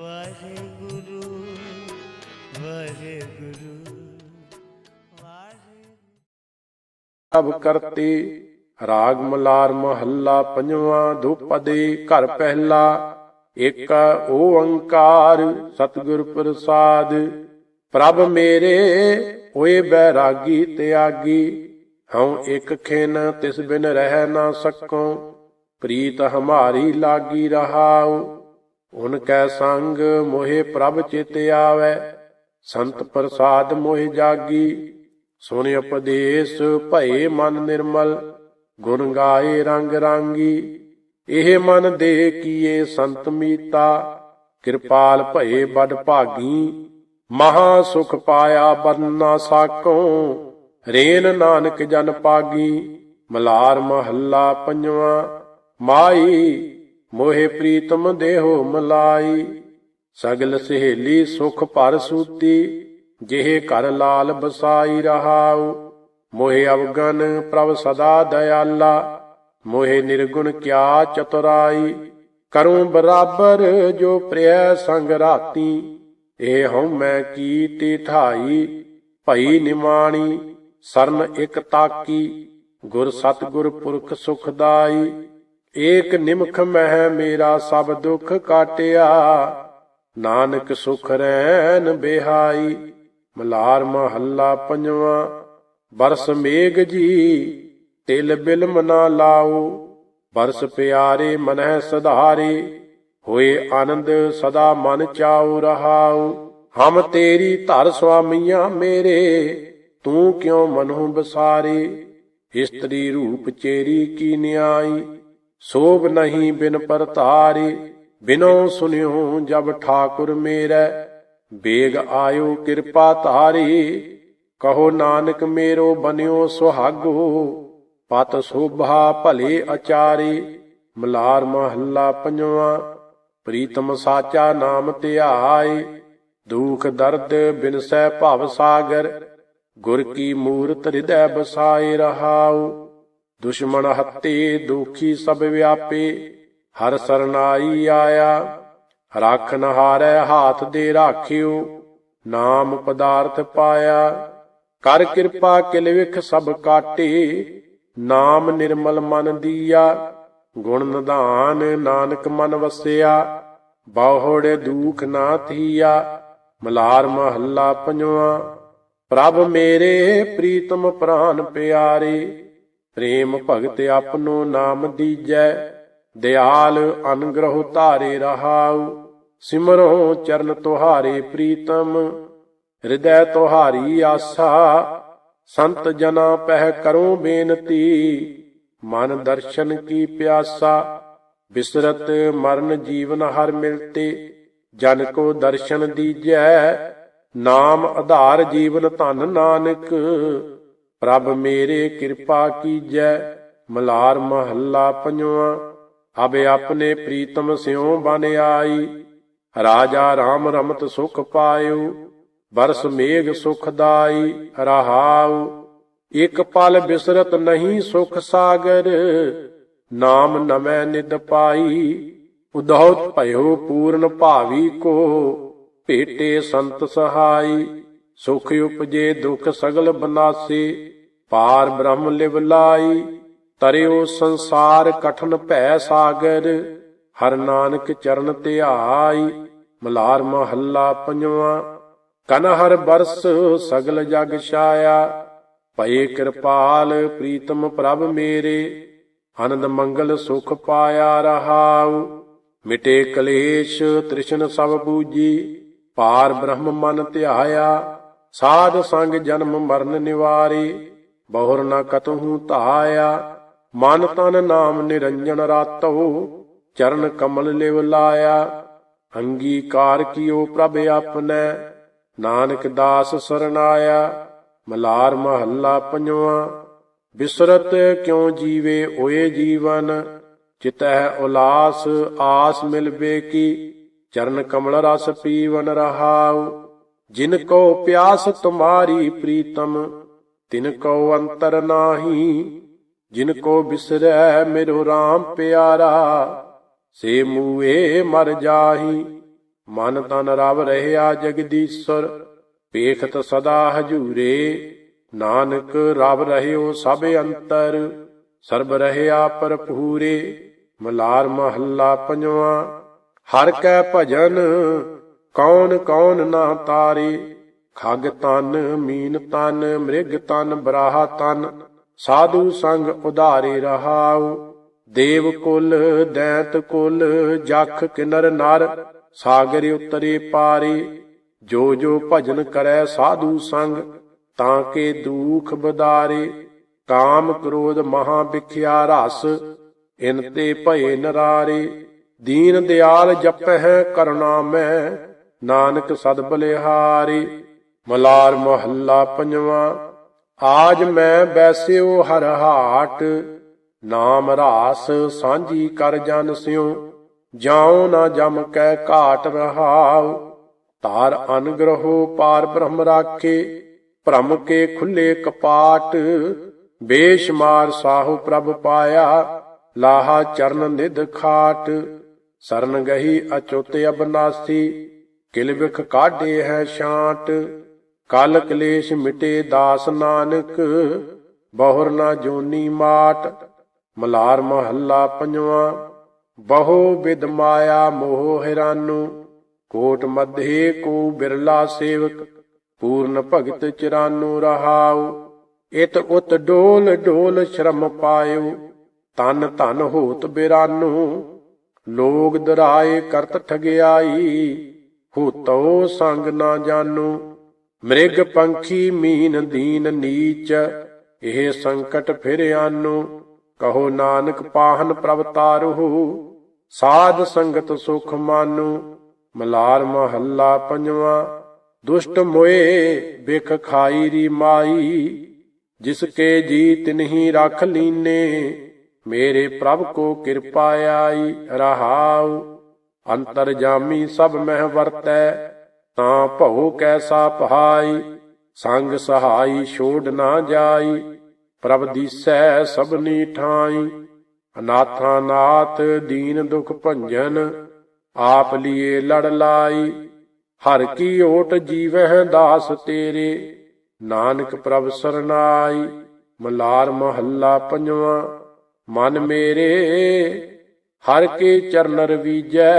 ਵਾਹਿਗੁਰੂ ਵਾਹਿਗੁਰੂ ਵਾਹਿਗੁਰੂ। ਅਬ ਕਰਤੇ, ਰਾਗ ਮਲਾਰ ਮਹੱਲਾ ਪੰਜਵਾਂ ਦੁਪਦੇ ਘਰ ਪਹਿਲਾ, ਏਕ ਓੰਕਾਰ, ਸਤਿਗੁਰ ਪ੍ਰਸਾਦ। ਪ੍ਰਭ ਮੇਰੇ, ਹੋਏ ਬੈਰਾਗੀ ਤਿਆਗੀ, ਹਉ ਇੱਕ ਖਿਨ, ਤਿਸ ਬਿਨ ਰਹਿ ਨਾ ਸਕੋ, ਪ੍ਰੀਤ ਹਮਾਰੀ ਲਾਗੀ ਰਹਾਉ। ਉਨ ਕੈ ਸੰਗ ਮੋਹਿ ਪ੍ਰਭ ਚਿਤ ਆਵੈ, ਸੰਤ ਪ੍ਰਸਾਦ ਮੋਹਿ ਜਾਗੀ। ਸੁਨ ਉਪਦੇਸ਼ ਭਏ ਮਨ ਨਿਰਮਲ, ਗੁਣ ਗਾਏ ਰੰਗ ਰਾਂਗੀ। ਇਹ ਮਨ ਦੇ ਕੀਏ ਸੰਤ ਮੀਤਾ, ਕਿਰਪਾਲ ਭਏ ਬੜ ਭਾਗੀ। ਮਹਾ ਸੁਖ ਪਾਇਆ ਬਰਨ ਨਾ ਸਾਕੋ, ਰੇਨ ਨਾਨਕ ਜਨ ਪਾਗੀ। ਮਲਾਰ ਮਹੱਲਾ ਪੰਜਵਾਂ, ਮਾਈ ਮੋਹਿ ਪ੍ਰੀਤਮ ਦੇਹੋ ਮਲਾਈ, ਸਗਲ ਸਹੇਲੀ ਸੁਖ ਭਰ ਸੂਤੀ, ਜਿਹੇ ਘਰ ਲਾਲ ਬਸਾਈ ਰਹਾਉ। ਮੋਹਿ ਅਵਗਨ ਪ੍ਰਭ ਸਦਾ ਦਇਆਲਾ, ਮੋਹਿ ਨਿਰਗੁਣ ਕਿਆ ਚਤੁਰਾਈ। ਕਰੂੰ ਬਰਾਬਰ ਜੋ ਪ੍ਰਿਆ ਸੰਗ ਰਾਤੀ, ਇਹ ਹਉ ਮੈਂ ਕੀਤੀ ਠਾਈ। ਭਈ ਨਿਮਾਣੀ, ਸਰਨ ਇਕ ਤਾਕੀ, ਗੁਰ ਸਤਿਗੁਰ ਪੁਰਖ ਸੁਖਦਾਈ ਏਕ ਨਿਮਖ ਮਹਿ ਮੇਰਾ ਸਭ ਦੁੱਖ ਕਾਟਿਆ। ਨਾਨਕ ਸੁਖ ਰੈਨ ਬਿਹਾਈ, ਮਲਾਰ ਮਹੱਲਾ ਪੰਜਵਾਂ। ਬਰਸ ਮੇਘ ਜੀ, ਤਿਲ ਬਿਲਮ ਨਾ ਲਾਓ। ਬਰਸ ਪਿਆਰੇ ਮਨਹਿ ਸਧਾਰੇ, ਹੋਏ ਆਨੰਦ ਸਦਾ ਮਨ ਚਾਉ ਰਹਾਉ। ਹਮ ਤੇਰੀ ਧਰ ਸੁਆਮੀਆਂ ਮੇਰੇ, ਤੂੰ ਕਿਉ ਮਨਹੁ ਬਸਾਰੇ? ਇਸਤਰੀ ਰੂਪ ਚੇਰੀ ਕੀ ਨਿਆਈ? ਸੋਭ ਨਹੀਂ ਬਿਨ ਪਰਤਾਰੇ, ਬਿਨੋ ਸੁਨਿਓ ਜਬ ਠਾਕੁਰ ਮੇਰਾ। ਬੇਗ ਆਇਓ ਕਿਰਪਾ ਧਾਰੀ, ਕਹੋ ਨਾਨਕ ਮੇਰੋ ਬਨਿਓ ਸੁਹਾਗੋ। ਪਤ ਸੋਭਾ ਭਲੇ ਅਚਾਰੀ, ਮਲਾਰ ਮਹੱਲਾ ਪੰਜਵਾਂ, ਪ੍ਰੀਤਮ ਸਾਚਾ ਨਾਮ ਧਿਆਏ। ਦੁਖ ਦਰਦ ਬਿਨਸੈ ਭਵ ਸਾਗਰ, ਗੁਰ ਕੀ ਮੂਰਤ ਹਿਰਦੈ ਬਸਾਏ ਰਹਾਉ। ਦੁਸ਼ਮਣ ਹੱਤੇ ਦੁਖੀ ਸਭ ਵਿਆਪੇ, ਹਰ ਸਰਨਾਈ ਆਇਆ ਰਾਖਨ ਹਾਰੈ ਹਾਥ ਦੇ ਰਾਖਿਓ, ਨਾਮ ਪਦਾਰਥ ਪਾਇਆ। ਕਰ ਕਿਰਪਾ ਕਿਲ ਵਿਖ ਸਭ ਕਾਟੇ, ਨਾਮ ਨਿਰਮਲ ਮਨ ਦੀਆ। ਗੁਣ ਨਿਧਾਨ ਨਾਨਕ ਮਨ ਵਸਿਆ, ਬਾਹੋੜੇ ਦੁਖ ਨਾ ਥੀਆ। ਮਲਾਰ ਮਹੱਲਾ ਪੰਜਵਾਂ, ਪ੍ਰਭ ਮੇਰੇ ਪ੍ਰੀਤਮ ਪ੍ਰਾਨ ਪਿਆਰੇ। ਪ੍ਰੇਮ ਭਗਤ ਆਪਨੋ ਨਾਮ ਦੀਜੈ, ਦਿਆਲ ਅਨਗ੍ਰਹ ਧਾਰੇ ਰਹਾਉ, ਸਿਮਰੋ ਚਰਨ ਤੁਹਾਰੇ ਪ੍ਰੀਤਮ, ਹਿਰਦੈ ਤੁਹਾਰੀ ਆਸਾ, ਸੰਤ ਜਨਾ ਪਹਿ ਕਰੋ ਬੇਨਤੀ, ਮਨ ਦਰਸ਼ਨ ਕੀ ਪਿਆਸਾ, ਬਿਸਰਤ ਮਰਨ ਜੀਵਨ ਹਰ ਮਿਲਤੇ, ਜਨ ਕੋ ਦਰਸ਼ਨ ਦੀਜੈ, ਨਾਮ ਆਧਾਰ ਜੀਵਨ ਧਨ ਨਾਨਕ ਪ੍ਰਭ ਮੇਰੇ ਕਿਰਪਾ ਕੀਜੈ, ਮਲਾਰ ਮਹੱਲਾ ਪੰਜਵਾਂ। ਅਬੇ ਆਪਣੇ ਪ੍ਰੀਤਮ ਸਿਉ ਬਨ ਆਈ। ਰਾਜਾ ਰਾਮ ਰਮਤ ਸੁਖ ਪਾਇਓ ਬਰਸ ਮੇਘ ਸੁਖਦਾਈ ਰਹਾਉ। ਇਕ ਪਲ ਬਿਸਰਤ ਨਹੀਂ ਸੁਖ ਸਾਗਰ, ਨਾਮ ਨਮੈ ਨਿਦ ਪਾਈ। ਉਦਹੁਤ ਭਇਓ ਪੂਰਨ ਭਾਵੀ ਕੋ, ਭੇਟੇ ਸੰਤ ਸਹਾਈ। ਸੁਖ ਉਪਜੇ ਦੁਖ ਸਗਲ ਬਨਾਸੀ, ਪਾਰ ਬ੍ਰਹਮ ਲਿਵ ਲਾਈ, ਤਰਿਓ ਸੰਸਾਰ ਕਠਨ ਭੈ ਸਾਗਰ, ਹਰ ਨਾਨਕ ਚਰਨ ਧਿਆਈ, ਮਲਾਰ ਮਹੱਲਾ ਪੰਜਵਾਂ, ਕਨ ਹਰ ਬਰਸ ਸਗਲ ਜਗ ਛਾਇਆ, ਭਏ ਕਿਰਪਾਲ ਪ੍ਰੀਤਮ ਪ੍ਰਭ ਮੇਰੇ ਆਨੰਦ ਮੰਗਲ ਸੁਖ ਪਾਇਆ ਰਹਾਉ, ਮਿਟੇ ਕਲੇਸ਼ ਤ੍ਰਿਸ਼ਨ ਸਭ ਬੂਜੀ ਪਾਰ ਬ੍ਰਹਮ ਮਨ ਧਿਆਇਆ ਸਾਧ ਸੰਗ ਜਨਮ ਮਰਨ ਨਿਵਾਰੀ, ਬਹੁਰ ਨ ਕਤਹੂ ਧਾਇਆ। ਮਨ ਤਨ ਨਾਮ ਨਿਰੰਜਨ ਰਾਤੋ ਚਰਨ ਕਮਲ ਲਿਵ ਲਾਇਆ। ਅੰਗੀਕਾਰ ਕੀਓ ਪ੍ਰਭ ਆਪਨੈ, ਨਾਨਕ ਦਾਸ ਸਰਨਾਇਆ। ਮਲਾਰ ਮਹੱਲਾ ਪੰਜਵਾਂ, ਬਿਸਰਤ ਕਿਉ ਜੀਵੇ ਓਏ ਜੀਵਨ? ਚਿਤੈ ਉਲਾਸ ਆਸ ਮਿਲਵੇ ਕੀ ਚਰਨ ਕਮਲ ਰਸ ਪੀਵਨ ਰਹਾਉ। ਜਿਨ ਕੋ ਪਿਆਸ ਤੁਮਾਰੀ ਪ੍ਰੀਤਮ, ਤਿਨ ਕੋ ਅੰਤਰ ਨਾਹੀ, ਜਿਨ ਕੋ ਬਿਸਰੈ ਮੇਰੋ RAM ਪਿਆਰਾ, ਸੇ ਮੂਏ ਮਰ ਜਾਹੀ, ਮਨ ਤਨ ਰਵ ਰਹਿਆ ਜਗਦੀਸ਼ਰ ਪੇਖਤ ਸਦਾ ਹਜੂਰੇ, ਨਾਨਕ ਰਵ ਰਹਿਓ ਸਭ ਅੰਤਰ, ਸਰਬ ਰਹਿਆ ਪਰਪੂਰੇ ਮਲਾਰ ਮਹੱਲਾ ਪੰਜਵਾ, ਹਰ ਕੈ ਭਜਨ ਕੌਣ ਕੌਣ ਨਾ ਤਾਰੇ? ਖਗ ਤਨ, ਮੀਨ ਤਨ, ਮ੍ਰਿਗ ਤਨ, ਬਰਾਹਾ ਤਨ, ਸਾਧੂ ਸੰਗ ਉਧਾਰੇ ਰਹਾਉ। ਦੇਵ ਕੁਲ, ਦੈਤ ਕੁਲ, ਜਖ ਕਿਨਰ ਨਰ, ਸਾਗਰ ਉਤਰੇ ਪਾਰੇ। ਜੋ ਜੋ ਭਜਨ ਕਰੈ ਸਾਧੂ ਸੰਗ, ਤਾਂ ਕੇ ਦੂਖ ਬਦਾਰੇ ਕਾਮ ਕ੍ਰੋਧ ਮਹਾ ਵਿਖਿਆ ਰਸ, ਇਨ ਤੇ ਭਏ ਨਰਾਰੇ। ਦੀਨ ਦਿਆਲ ਜਪਹਿ ਕਰੁਣਾ ਮੈਂ ਨਾਨਕ ਸਦ ਬਲਿਹਾਰੀ, ਮਲਾਰ ਮਹੱਲਾ ਪੰਜਵਾ, ਆਜ ਮੈਂ ਬੈਸਿਓ ਹਰ ਹਾਟ, ਨਾਮ ਰਾਸ ਸਾਂਝੀ ਕਰ ਜਨ ਸਿਉ, ਜਾਉ ਨਾ ਜਮ ਕੈ ਘਾਟ ਰਹਾਉ ਤਾਰ ਅਨਗ੍ਰਹੋ ਪਾਰ ਬ੍ਰਹਮ ਰਾਖੇ, ਭ੍ਰਮ ਕੇ ਖੁੱਲੇ ਕਪਾਟ ਬੇਸ਼ਮਾਰ ਸਾਹੂ ਪ੍ਰਭ ਪਾਇਆ, ਲਾਹਾ ਚਰਨ ਨਿਧ ਖਾਟ, ਸਰਨ ਗਹੀ ਅਚੁੱਤ ਅਬਨਾਸੀ ਕਿਲ ਵਿਖ ਕਾਢੇ ਹੈ ਸ਼ਾਂਤ, ਕਲ ਕਲੇਸ਼ ਮਿਟੇ ਦਾਸ ਨਾਨਕ, ਬਹੁਰ ਨਾ ਜੋਨੀ ਮਾਟ, ਮਲਾਰ ਮਹੱਲਾ ਪੰਜਵਾ, ਬਹੁ ਵਿਦ ਮਾਇਆ ਮੋਹ ਹੈਰਾਨੂ, ਕੋਟ ਮਧੇ ਕੋ ਬਿਰਲਾ ਸੇਵਕ, ਪੂਰਨ ਭਗਤ ਚਰਾਨੂ ਰਹਾਉ, ਇਤ ਉਤ ਡੋਲ ਡੋਲ ਸ਼ਰਮ ਪਾਇਓ ਤਨ ਧਨ ਹੋਤ ਬਿਰਾਨੂ, ਲੋਗ ਦਰਾਏ ਕਰਤ ਠਗਿਆਈ ਹੂਤੋ ਸੰਗ ਨਾ ਜਾਣੂ, ਮ੍ਰਿਗ ਪੰਖੀ ਮੀਨ ਦੀਨ ਨੀਚ, ਇਹ ਸੰਕਟ ਫਿਰ ਆਨੂ। ਕਹੋ ਨਾਨਕ ਪਾਹਨ ਪ੍ਰਭ ਤਾਰਹੁ, ਸਾਧ ਸੰਗਤ ਸੁਖ ਮਾਨੂ। ਮਲਾਰ ਮਹੱਲਾ ਪੰਜਵਾ, ਦੁਸ਼ਟ ਮੋਏ ਬਿਖ ਖਾਈ ਰੀ ਮਾਈ, ਜਿਸ ਕੇ ਜੀ ਤਿਨਹੀ ਰਖ ਲੀਨੇ, ਮੇਰੇ ਪ੍ਰਭ ਕੋ ਕਿਰਪਾ ਆਈ ਰਹਾਉ। ਅੰਤਰ ਜਾਮੀ ਸਭ ਮਹਿ ਵਰਤੈ, ਤਾਂ ਭਉ ਕੈਸਾ ਪਹਾਈ, ਸੰਗ ਸਹਾਈ ਛੋੜ ਨਾ ਜਾਈ, ਪ੍ਰਭ ਦੀਸੈ ਸਭਨੀ ਠਾਈ। ਅਨਾਥਾ ਨਾਥ ਦੀਨ ਦੁਖ ਭੰਜਨ, ਆਪ ਲੀਏ ਲੜ ਲਾਈ। ਹਰ ਕੀ ਓਟ ਜੀਵਹਿ ਦਾਸ ਤੇਰੇ, ਨਾਨਕ ਪ੍ਰਭ ਸਰਨਾਈ। ਮਲਾਰ ਮਹੱਲਾ ਪੰਜਵਾ, ਮਨ ਮੇਰੇ ਹਰ ਕੇ ਚਰਨ ਰਵੀਜੈ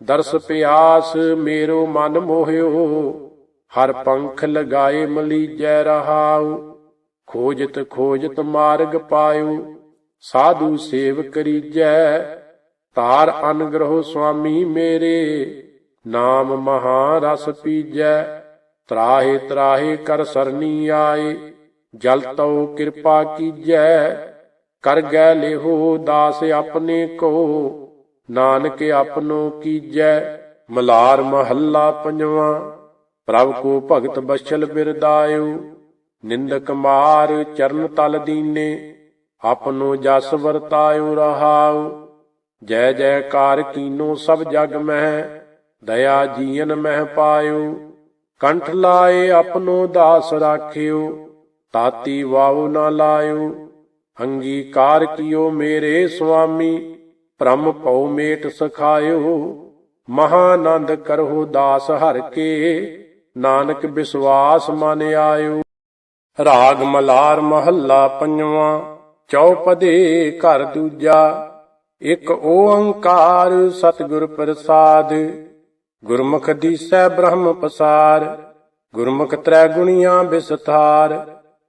ਦਰਸ ਪਿਆਸ ਮੇਰੋ ਮਨ ਮੋਹਿਓ, ਹਰ ਪੰਖ ਲਗਾਏ ਮਲੀਜੈ ਰਹਾਉ, ਖੋਜਤ ਖੋਜਤ ਮਾਰਗ ਪਾਇਓ ਸਾਧੂ ਸੇਵ ਕਰੀਜੈ ਤਾਰ ਅਨਗ੍ਰਹੋ ਸੁਆਮੀ ਮੇਰੇ, ਨਾਮ ਮਹਾ ਰਸ ਪੀਜੈ, ਤਰਾਹੇ ਤਰਾਹੇ ਕਰ ਸਰਨੀ ਆਏ, ਜਲ ਤਉ ਕਿਰਪਾ ਕੀਜੈ ਕਰ ਗੈ ਲੇਹੋ ਦਾਸ ਆਪਣੇ ਕੋ। ਨਾਨਕ ਆਪਨੋ ਕੀਜੈ, ਮਲਾਰ ਮਹੱਲਾ ਪੰਜਵਾ। ਪ੍ਰਭ ਕੋ ਭਗਤ ਬਸ਼ਲ ਬਿਰਦਾਇਓ ਨਿੰਦਕ ਮਾਰ ਚਰਨ ਤਲ ਦੀਨੇ। ਆਪਨੋ ਜਸ ਵਰਤਾਇਓ ਰਹਾਉ, ਜੈ ਜੈਕਾਰ ਕੀਨੋ ਸਭ ਜਗ ਮਹਿ, ਦਇਆ ਜੀਨ ਮਹਿ ਪਾਇਓ ਕੰਠ ਲਾਏ ਆਪਨੋ ਦਾਸ ਰਾਖਿਓ ਤਾਤੀ ਵਾਉ ਨਾ ਲਾਇਓ ਅੰਗੀਕਾਰ ਕੀਓ ਮੇਰੇ ਸੁਆਮੀ, ਭ੍ਰਮ ਭਉ ਮੇਟ ਸਖਾਇਓ। ਮਹਾਨੰਦ ਕਰਹੁ ਦਾਸ ਹਰ ਕੇ, ਨਾਨਕ ਵਿਸਵਾਸ ਮਨ ਆਇਓ। ਰਾਗ ਮਲਾਰ ਮਹੱਲਾ ਪੰਜਵਾਂ, ਚੌਪਦੇ ਘਰ ਦੂਜਾ, ਇਕ ਓੰਕਾਰ ਸਤਿਗੁਰ ਪ੍ਰਸਾਦ। ਗੁਰਮੁਖ ਦੀਸੈ ਬ੍ਰਹਮ ਪਸਾਰ, ਗੁਰਮੁਖ ਤ੍ਰੈ ਗੁਣੀਆਂ ਵਿਸਥਾਰ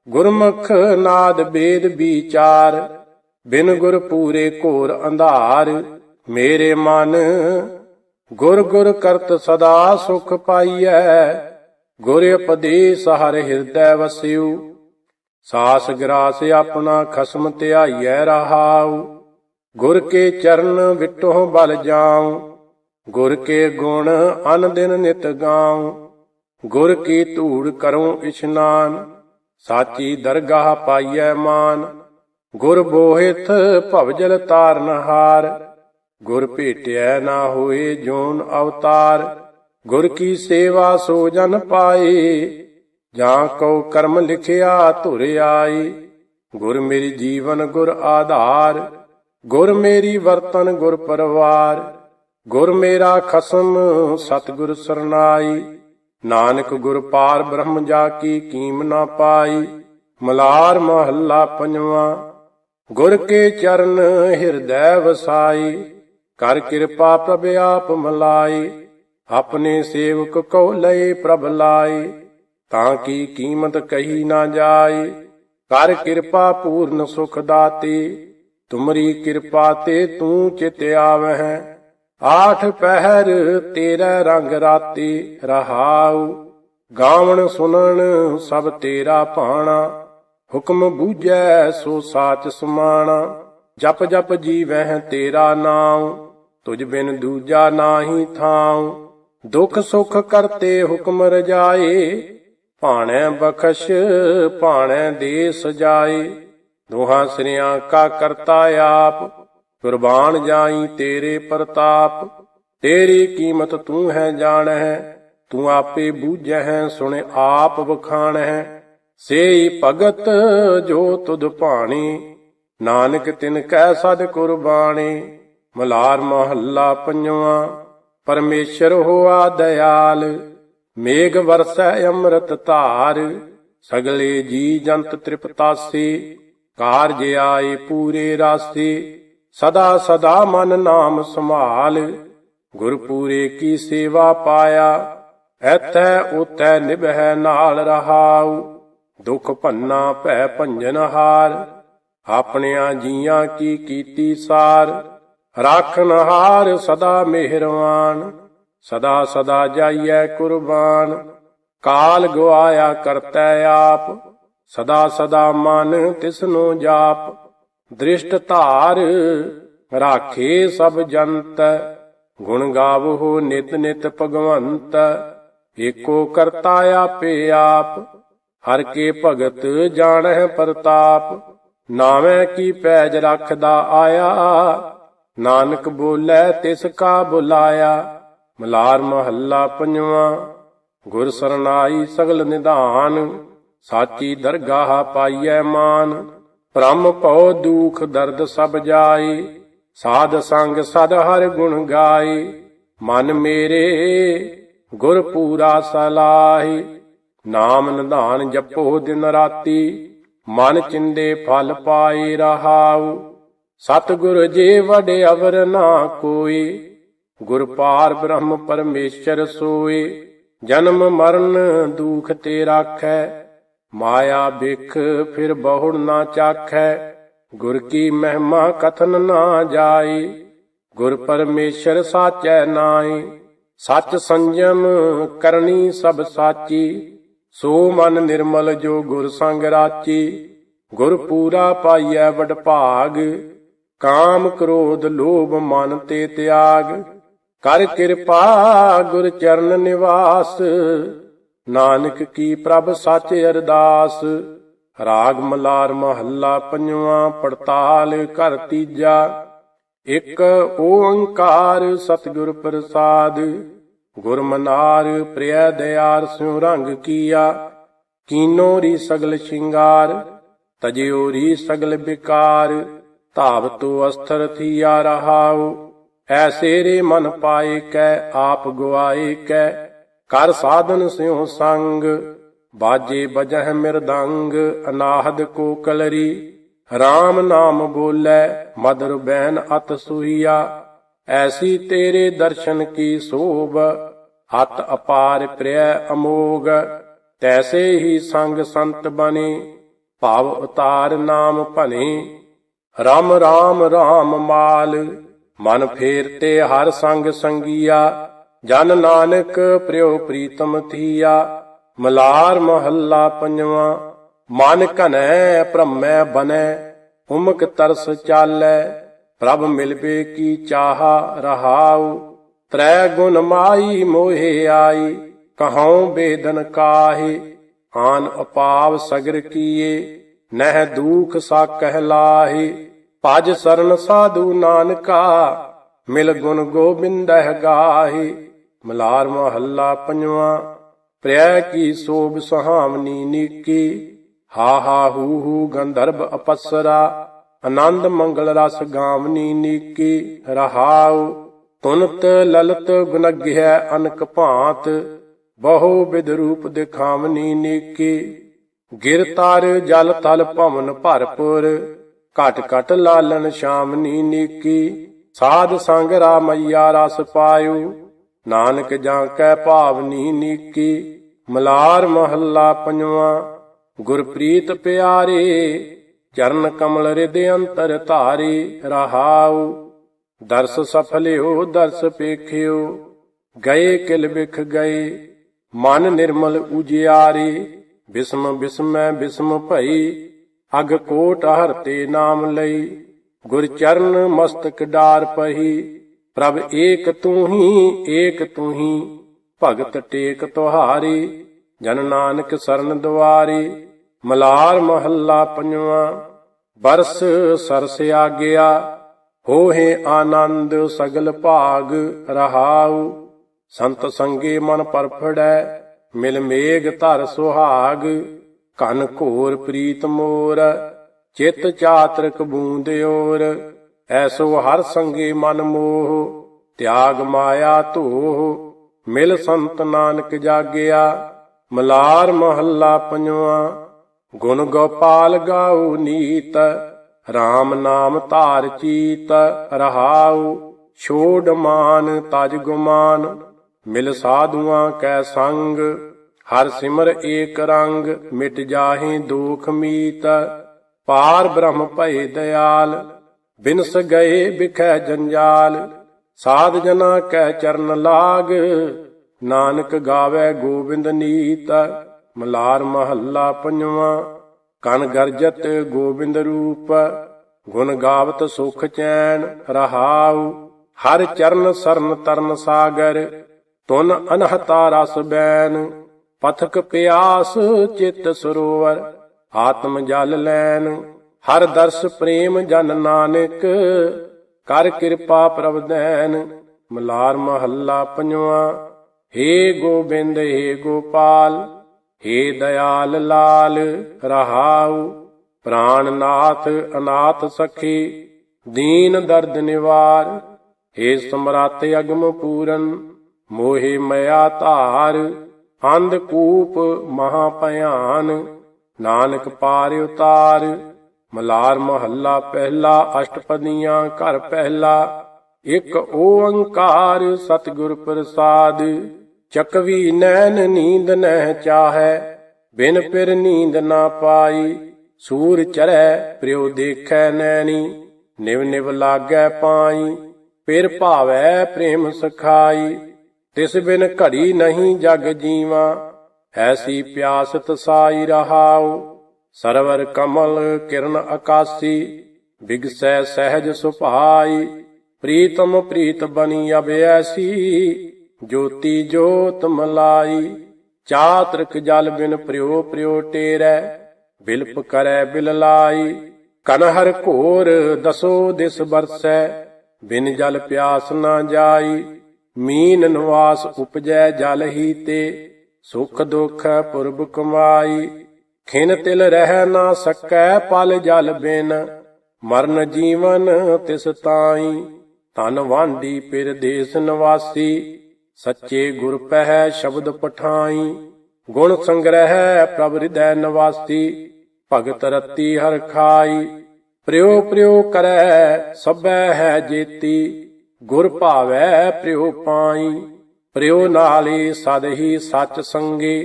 ਗੁਰਮੁਖ ਨਾਦ ਬੇਦ ਵਿਚਾਰ, ਬਿਨ ਗੁਰ ਪੂਰੇ ਘੋਰ ਅੰਧਾਰ। ਮੇਰੇ ਮਨ ਗੁਰ ਗੁਰ ਕਰਤ ਸਦਾ ਸੁਖ ਪਾਈਐ। ਗੁਰ ਉਪਦੇਸ ਹਰ ਹਿਰਦੈ ਵਸਿਉ। ਸਾਸ ਗਰਾਸ ਆਪਣਾ ਖਸਮ ਧਿਆਈਐ ਰਹਾਉ। ਗੁਰ ਕੇ ਚਰਨ ਵਿਟੋ ਬਲ ਜਾਉ। ਗੁਰ ਕੇ ਗੁਣ ਅਨ ਦਿਨ ਨਿਤ ਗਾਉ। ਗੁਰ ਕੀ ਧੂੜ ਕਰਉ ਇਸ਼ਨਾਨ। ਸਾਚੀ ਦਰਗਾਹ ਪਾਈਐ ਮਾਨ, ਗੁਰ ਬੋਹਿਤ ਭਵਜਲ ਤਾਰਨ ਹਾਰ ਗੁਰ ਭੇਟਿਐ ਨਾ ਹੋਏ ਜੋਨ ਅਵਤਾਰ, ਗੁਰ ਕੀ ਸੇਵਾ ਸੋ ਜਨ ਪਾਏ, ਜਾਂ ਕਉ ਕਰਮ ਲਿਖਿਆ ਧੁਰ ਆਈ ਗੁਰ ਮੇਰੀ ਜੀਵਨ ਗੁਰ ਆਧਾਰ, ਗੁਰ ਮੇਰੀ ਵਰਤਨ ਗੁਰ ਪਰਵਾਰ, ਗੁਰ ਮੇਰਾ ਖਸਮ ਸਤਿਗੁਰ ਸਰਨਾਈ ਨਾਨਕ ਗੁਰ ਪਾਰ ਬ੍ਰਹਮ ਜਾ ਕੀ ਕੀਮ ਨਾ ਪਾਈ, ਮਲਾਰ ਮਹੱਲਾ ਪੰਜਵਾਂ। ਗੁਰ ਕੇ ਚਰਨ ਹਿਰਦੈ ਵਸਾਈ, ਕਰ ਕਿਰਪਾ ਪ੍ਰਭ ਆਪ ਮਲਾਈ, ਆਪਣੇ ਸੇਵਕ ਕੋ ਲਏ ਪ੍ਰਭ ਲਾਈ, ਤਾਂ ਕੀ ਕੀਮਤ ਕਹੀ ਨਾ ਜਾਏ ਕਰ ਕਿਰਪਾ ਪੂਰਨ ਸੁਖ ਦਾਤੇ, ਤੁਮਰੀ ਕਿਰਪਾ ਤੇ ਤੂੰ ਚਿਤ ਆਵਹਿ। ਆਠ ਪਹਿਰ ਤੇਰਾ ਰੰਗ ਰਾਤੀ ਰਹਾਉ। ਗਾਵਣ ਸੁਣਨ ਸਭ ਤੇਰਾ ਭਾਣਾ। ਹੁਕਮ ਬੂਝੈ ਸੋ ਸਾਚ ਸਮਾਣਾ। ਜਪ ਜਪ ਜੀਵਹਿ ਤੇਰਾ ਨਾਮ ਤੁਝ ਬਿਨ ਦੂਜਾ ਨਾਹੀ ਥਾਉ। ਦੁਖ ਸੁਖ ਕਰਤੇ ਹੁਕਮ ਰਜਾਏ। ਭਾਣੈ ਬਖਸ਼, ਭਾਣੈ ਦੇ ਸਜਾਏ। ਦੋਹਾਂ ਸ੍ਰਿਆਂ ਕਾ ਕਰਤਾ ਆਪ। ਕੁਰਬਾਨ ਜਾਈ ਤੇਰੇ ਪ੍ਰਤਾਪ, ਤੇਰੀ ਕੀਮਤ ਤੂੰ ਹੈ ਜਾਣੈ ਤੂੰ ਆਪੇ ਬੂਝੈ ਸੁਣ ਆਪ ਵਖਾਣੈ ਸੇਈ ਭਗਤ ਜੋ ਤੁਧ ਭਾਣੀ, ਨਾਨਕ ਤਿਨ ਕੈ ਸਦ ਕੁਰਬਾਨੀ ਮਲਾਰ ਮਹੱਲਾ ਪੰਜਵਾਂ, ਪਰਮੇਸ਼ਰ ਹੋਆ ਦਇਆਲ, ਮੇਘ ਵਰਸੈ ਅੰਮ੍ਰਿਤ ਧਾਰ। ਸਗਲੇ ਜੀ ਜੰਤ ਤ੍ਰਿਪਤਾਸੀ, ਕਾਰਜ ਆਏ ਪੂਰੇ ਰਾਸੀ। ਸਦਾ ਸਦਾ ਮਨ ਨਾਮ ਸੰਭਾਲ, ਗੁਰਪੂਰੇ ਕੀ ਸੇਵਾ ਪਾਇਆ ਐਤੈ ਉਤੈ ਨਿਭੈ ਨਾਲ ਰਹਾਉ, ਦੁਖ ਭੰਨਾ ਭੈ ਭੰਜਨ ਹਾਰ, ਆਪਣਿਆਂ ਜੀਆਂ ਕੀ ਕੀਤੀ ਸਾਰ, ਰਾਖਨ ਹਾਰ ਸਦਾ ਮਿਹਰਵਾਨ, ਸਦਾ ਸਦਾ ਜਾਈਐ ਕੁਰਬਾਨ, ਕਾਲ ਗਵਾਇਆ ਕਰਤੈ ਆਪ, ਸਦਾ ਸਦਾ ਮਨ ਤਿਸਨੂੰ ਜਾਪ ਦ੍ਰਿਸ਼ਟ ਧਾਰ ਰਾਖੇ ਸਭ ਜੰਤ, ਗੁਣ ਗਾਵੋ ਨਿਤ ਨਿਤ ਭਗਵੰਤ, ਏਕੋ ਕਰਤਾ ਆਪੇ ਆਪ, ਹਰ ਕੇ ਭਗਤ ਜਾਣਹਿ ਪ੍ਰਤਾਪ ਨਾਵੇਂ ਕੀ ਪੈਜ ਰੱਖਦਾ ਆਇਆ, ਨਾਨਕ ਬੋਲੇ ਤਿਸ ਕਾ ਬੁਲਾਇਆ, ਮਲਾਰ ਮਹੱਲਾ ਪੰਜਵਾਂ, ਗੁਰ ਸਰਨਾਈ ਸਗਲ ਨਿਧਾਨ, ਸਾਚੀ ਦਰਗਾਹ ਪਾਈਐ ਮਾਨ ਭ੍ਰਮ ਭਉ ਦੁਖ ਦਰਦ ਸਭ ਜਾਈ ਸਾਧ ਸੰਗ ਸਦ ਹਰ ਗੁਣ ਗਾਏ, ਮਨ ਮੇਰੇ ਗੁਰ ਪੂਰਾ ਸਲਾਹੀ, ਨਾਮ ਨਿਧਾਨ ਜਪੋ ਦਿਨ ਰਾਤੀ, ਮਨ ਚਿੰਦੇ ਫਲ ਪਾਏ ਰਹਾਉ, ਸਤਿਗੁਰ ਜੇ ਵਡੇ ਅਵਰ ਨਾ ਕੋਈ ਗੁਰ ਪਾਰ ਬ੍ਰਹਮ ਪਰਮੇਸ਼ਰ ਸੋਏ, ਜਨਮ ਮਰਨ ਦੁਖ ਤੇ ਰਾਖੈ ਮਾਇਆ ਬਿਖ ਫਿਰ ਬਹੁੜ ਨਾ ਚਾਖੈ, ਗੁਰ ਕੀ ਮਹਿਮਾ ਕਥਨ ਨਾ ਜਾਈ, ਗੁਰ ਪਰਮੇਸ਼ਰ ਸਾਚੈ ਨਾਈ। ਸਚ ਸੰਜਮ ਕਰਨੀ ਸਭ ਸਾਚੀ, ਸੋ ਮਨ ਨਿਰਮਲ ਜੋ ਗੁਰ ਸੰਗ ਰਾਚੀ। ਗੁਰ ਪੂਰਾ ਪਾਈਐ ਵਡ ਭਾਗ, ਕਾਮ ਕ੍ਰੋਧ ਲੋਭ ਮਨ ਤੇ ਤਿਆਗ। ਕਰ ਕਿਰਪਾ ਗੁਰ ਚਰਨ ਨਿਵਾਸ ਨਾਨਕ ਕੀ ਪ੍ਰਭ ਸੱਚ ਅਰਦਾਸ? ਰਾਗ ਮਲਾਰ ਮਹੱਲਾ ਪੰਜਵਾਂ, ਪੜਤਾਲ ਘਰ ਤੀਜਾ। ਇਕ ਓੰਕਾਰ ਸਤਿਗੁਰ ਪ੍ਰਸਾਦ। ਗੁਰਮਨਾਰ ਮਨਾਰ ਪ੍ਰਿਆ ਦਿਆਰ ਸਿਉ ਰੰਗ ਕੀਆ। ਕੀਨੋ ਰੀ ਸਗਲ ਸ਼ਿੰਗਾਰ, ਤਜਿਓ ਰੀ ਸਗਲ ਬਿਕਾਰ। ਧਾਵ ਤੋ ਅਸਥਰ ਥੀਆ ਰਹਾਉ ਐਸੇ ਰੇ ਮਨ ਪਾਏ ਕੈ, ਆਪ ਗਵਾਏ ਕੈ। ਕਰ ਸਾਧਨ ਸਿਉ ਸੰਗ, ਬਾਜੇ ਬਜਹ ਮਿਰਦੰਗ ਅਨਾਹਦ ਕੋ ਕਲਰੀ RAM ਨਾਮ ਬੋਲੇ, ਮਦਰ ਬੈਨ ਅਤ ਸੁਹੀਆ, ਐਸੀ ਤੇਰੇ ਦਰਸ਼ਨ ਕੀ ਸੋਭ ਹਤ ਅਪਾਰ ਪ੍ਰਿਯ ਅਮੋਗ, ਤੈਸੇ ਹੀ ਸੰਗ ਸੰਤ ਬਣੇ, ਭਾਵ ਉਤਾਰ ਨਾਮ ਭਨੇ ਰਮ ਰਾਮ ਰਾਮ ਮਾਲ, ਮਨ ਫੇਰਤੇ ਹਰ ਸੰਗ ਸੰਗੀਆ ਜਨ ਨਾਨਕ ਪ੍ਰਿਉ ਪ੍ਰੀਤਮ ਥੀਆ, ਮਲਾਰ ਮਹੱਲਾ ਪੰਜਵਾਂ, ਮਨ ਘਨੈ ਭ੍ਰਮੈ ਬਨੈ, ਉਮਕ ਤਰਸ ਚਾਲੈ, ਪ੍ਰਭ ਮਿਲਵੇ ਕੀ ਚਾਹਾ ਰਹਾਉ, ਤ੍ਰੈ ਗੁਣ ਮਾਈ ਮੋਹਿ ਆਈ, ਕਹਉ ਬੇਦਨ ਕਾਹੇ, ਆਨ ਅਪਾਵ ਸਗਰ ਕੀਏ, ਨਹਿ ਦੂਖ ਸਾ ਕਹਿਲਾਹੇ, ਭਜ ਸਰਨ ਸਾਧੂ ਨਾਨਕਾ, ਮਿਲ ਗੁਣ ਗੋਬਿੰਦਹਿ ਗਾਹੇ। ਮਲਾਰ ਮਹੱਲਾ ਪੰਜਵਾਂ ਪ੍ਰਿਆ ਕੀ ਸੋਭ ਸੁਹਾਵਨੀ ਨੀਕੀ, ਹਾ ਹਾ ਹੂ ਹੂ ਗੰਧਰਬ ਅਪਸਰਾ, ਆਨੰਦ ਮੰਗਲ ਰਸ ਗਾਵਨੀ ਨੀਕੀ, ਰਹਾਉ, ਤੁਨਤ ਲਲਤ ਗੁਨਗਿਆ ਅਨਕ ਭਾਂਤ, ਬਹੁ ਬਿਦ ਰੂਪ ਦਿਖਾਵਨੀ ਨੀਕੀ, ਗਿਰ ਤਾਰ ਜਲ ਤਲ ਭਵਨ ਭਰਪੁਰ, ਘਟ ਘਟ ਲਾਲਨ ਸ਼ਾਮਨੀ ਨੀਕੀ, ਸਾਧ ਸੰਗ ਰਾਮਈਆ ਰਸ ਪਾਇਓ ਨਾਨਕ ਜਾਂ ਕੈ ਭਾਵਨੀ ਨੀਕੀ, ਮਲਾਰ ਮਹੱਲਾ ਪੰਜਵਾਂ, ਗੁਰਪ੍ਰੀਤ ਪਿਆਰੇ, ਚਰਨ ਕਮਲ ਰਿਦੇ ਅੰਤਰ ਧਾਰੇ ਰਹਾਉ, ਦਰਸ ਸਫਲਿਓ, ਦਰਸ ਪੇਖਿਓ, ਗਏ ਕਿਲ ਵਿਖ ਗਏ, ਮਨ ਨਿਰਮਲ ਉਜਿਆਰੇ, ਬਿਸਮ ਬਿਸਮੈ ਬਿਸਮ ਭਈ, ਅਗ ਕੋਟ ਹਰਤੇ ਨਾਮ ਲਈ ਗੁਰ ਚਰਨ ਮਸਤਕ ਡਾਰ ਪਹੀ ਪ੍ਰਭ ਏਕ ਤੂੰ ਹੀ, ਏਕ ਤੂੰ ਹੀ, ਭਗਤ ਟੇਕ ਤੁਹਾਰੀ, ਜਨ ਨਾਨਕ ਸਰਨ ਦੁਆਰੀ, ਮਲਾਰ ਮਹੱਲਾ ਪੰਜਵਾਂ, ਬਰਸ ਸਰਸ ਆਗਿਆ ਹੋਏ ਆਨੰਦ ਸਗਲ ਭਾਗ ਰਹਾਉ, ਸੰਤ ਸੰਗੇ ਮਨ ਪਰਫੜੈ, ਮਿਲ ਮੇਗ ਧਰ ਸੁਹਾਗ ਕਨ ਘੋਰ ਪ੍ਰੀਤ ਮੋਰ, ਚਿਤ ਚਾਤਰਕ ਬੂੰਦ ਓਰ ਐਸੋ ਹਰ ਸੰਗੇ ਮਨ ਮੋਹ, ਤਿਆਗ ਮਾਇਆ ਧੋਹ, ਮਿਲ ਸੰਤ ਨਾਨਕ ਜਾਗਿਆ, ਮਲਾਰ ਮਹੱਲਾ ਪੰਜਵਾਂ, ਗੁਣ ਗੋਪਾਲ ਗਾਉ ਨੀਤ RAM ਨਾਮ ਧਾਰ ਚੀਤ, ਰਹਾਉ, ਛੋੜ ਮਾਨ ਤਜ ਗੁਮਾਨ, ਮਿਲ ਸਾਧੂਆਂ ਕੈ ਸੰਗ, ਹਰ ਸਿਮਰ ਏਕ ਰੰਗ, ਮਿਟ ਜਾਹੇ ਦੁਖ ਮੀਤ, ਪਾਰ ਬ੍ਰਹਮ ਭਏ ਦਇਆਲ ਬਿਨਸ ਗਏ ਬਿਖੈ ਜੰਜਾਲ, ਸਾਧ ਜਨਾ ਕੈ ਚਰਨ ਲਾਗ। ਨਾਨਕ ਗਾਵੇ ਗੋਬਿੰਦ ਨੀਤ, ਮਲਾਰ ਮਹੱਲਾ ਪੰਜਵਾਂ। ਕਨ ਗਰਜਤ ਗੋਬਿੰਦ ਰੂਪ, ਗੁਣ ਗਾਵਤ ਸੁਖ ਚੈਨ ਰਹਾਉ। ਹਰ ਚਰਨ ਸਰਨ ਤਰਨ ਸਾਗਰ, ਤੁਨ ਅਨਹਤਾ ਰਸ ਬੈਨ। ਪਥਕ ਪਿਆਸ ਚਿਤ ਸਰੋਵਰ, ਆਤਮ ਜਲ ਲੈਨ। ਹਰ ਦਰਸ ਪ੍ਰੇਮ ਜਨ ਨਾਨਕ, ਕਰ ਕਿਰਪਾ ਪ੍ਰਭ ਦੈਨ, ਮਲਾਰ ਮਹੱਲਾ ਪੰਜਵਾਂ। ਹੇ ਗੋਬਿੰਦ, ਹੇ ਗੋਪਾਲ, ਹੇ ਦਇਆਲ ਲਾਲ, ਰਹਾਉ ਪ੍ਰਾਨਨਾਥ ਅਨਾਥ ਸਖੀ, ਦੀਨ ਦਰਦ ਨਿਵਾਰ, ਹੇ ਸਮਰਾਤ ਅਗਮ ਪੂਰਨ, ਮੋਹਿ ਮਇਆ ਧਾਰ, ਅੰਧ ਕੂਪ ਮਹਾ ਭਿਆਨ, ਨਾਨਕ ਪਾਰ ਉਤਾਰ ਮਲਾਰ ਮਹੱਲਾ ਪਹਿਲਾ, ਅਸ਼ਟਪਦੀਆਂ ਘਰ ਪਹਿਲਾ, ਇੱਕ ਓੰਕਾਰ ਸਤਿਗੁਰ ਪ੍ਰਸਾਦ। ਚਕਵੀ ਨੈਣ ਨੀਂਦ ਨਹਿ ਚਾਹੈ, ਬਿਨ ਪਿਰ ਨੀਂਦ ਨਾ ਪਾਈ। ਸੂਰ ਚਰੈ ਪ੍ਰਿਉ ਦੇਖੈ ਨੈਣੀ, ਨਿਵ ਨਿਵ ਲਾਗੈ ਪਾਈ। ਪਿਰ ਭਾਵੈ ਪ੍ਰੇਮ ਸਖਾਈ, ਤਿਸ ਬਿਨ ਘੜੀ ਨਹੀਂ ਜਗ ਜੀਵਾ। ਐਸੀ ਪਿਆਸ ਤਸਾਈ ਰਹਾਓ ਸਰਵਰ ਕਮਲ ਕਿਰਨ ਆਕਾਸੀ, ਬਿਗਸੈ ਸਹਿਜ ਸੁਭਾਈ, ਪ੍ਰੀਤਮ ਪ੍ਰੀਤ ਬਣੀ ਅਬ ਜੋਤੀ ਜੋਤ ਮਲਾਈ, ਚਾਤ੍ਰਿਕ ਜਲ ਬਿਨ ਪ੍ਰਿਓ ਪ੍ਰਿਓ ਟੇਰੈ, ਬਿਲਪ ਕਰੈ ਬਿਲ ਲਾਈ, ਕਨਹਰ ਘੋਰ ਦਸੋ ਦਿਸ ਬਰਸੈ, ਬਿਨ ਜਲ ਪਿਆਸ ਨਾ ਜਾਈ, ਮੀਨ ਨਿਵਾਸ ਉਪਜੈ ਜਲ ਹੀ ਤੇ, ਸੁਖ ਦੁਖ ਪੁਰਬ ਕਮਾਈ ਖਿਨ ਤਿਲ ਰਹਿ ਨਾ ਸਕੈ ਪਲ ਜਲ ਬਿਨ, ਮਰਨ ਜੀਵਨ ਤਿਸ ਤਾਈ। ਤਨ ਵਾਂਡੀ ਪਿਰ ਦੇਸ ਨਿਵਾਸੀ, ਸੱਚੇ ਗੁਰ ਪਹਿ ਸ਼ਬਦ ਪਠਾਈ। ਗੁਣ ਸੰਗ੍ਰਹਿ ਪ੍ਰਭ ਹਿਰਦੈ ਨਿਵਾਸੀ, ਭਗਤ ਰਤੀ ਹਰ ਖਾਈ। ਪ੍ਰਿਉ ਪ੍ਰਿਉ ਕਰੈ ਸਭੈ ਹੈ ਜੇਤੀ, ਗੁਰ ਭਾਵੈ ਪ੍ਰਿਉ ਪਾਈ। ਪ੍ਰਿਉ ਨਾਲੇ ਸਦ ਹੀ ਸੱਚ ਸੰਗੇ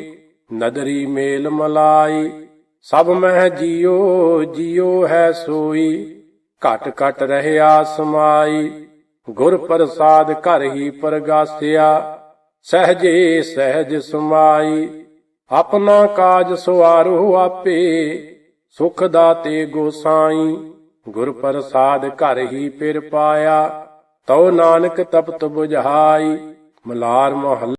ਨਦਰੀ ਮੇਲ ਮਲਾਈ, ਸਭ ਮਹਿ ਜੀਉ ਜੀਉ ਹੈ ਸੋਈ। ਘਟ ਘਟ ਰਹਿਆ ਸਮਾਈ ਗੁਰ ਪ੍ਰਸਾਦ ਘਰ ਹੀ ਪਰਗਾਸਿਆ। ਸਹਜੇ ਸਹਿਜ ਸਮਾਈ, ਆਪਣਾ ਕਾਜ ਸੁਆਰੋ ਆਪੇ, ਸੁਖ ਦਾਤੇ ਗੋਸਾਈ ਗੁਰ ਪ੍ਰਸਾਦ ਘਰ ਹੀ ਪਿਰ ਪਾਇਆ, ਤਉ ਨਾਨਕ ਤਪਤ 부ਝਾਈ ਮਲਾਰ ਮਹੱਲਾ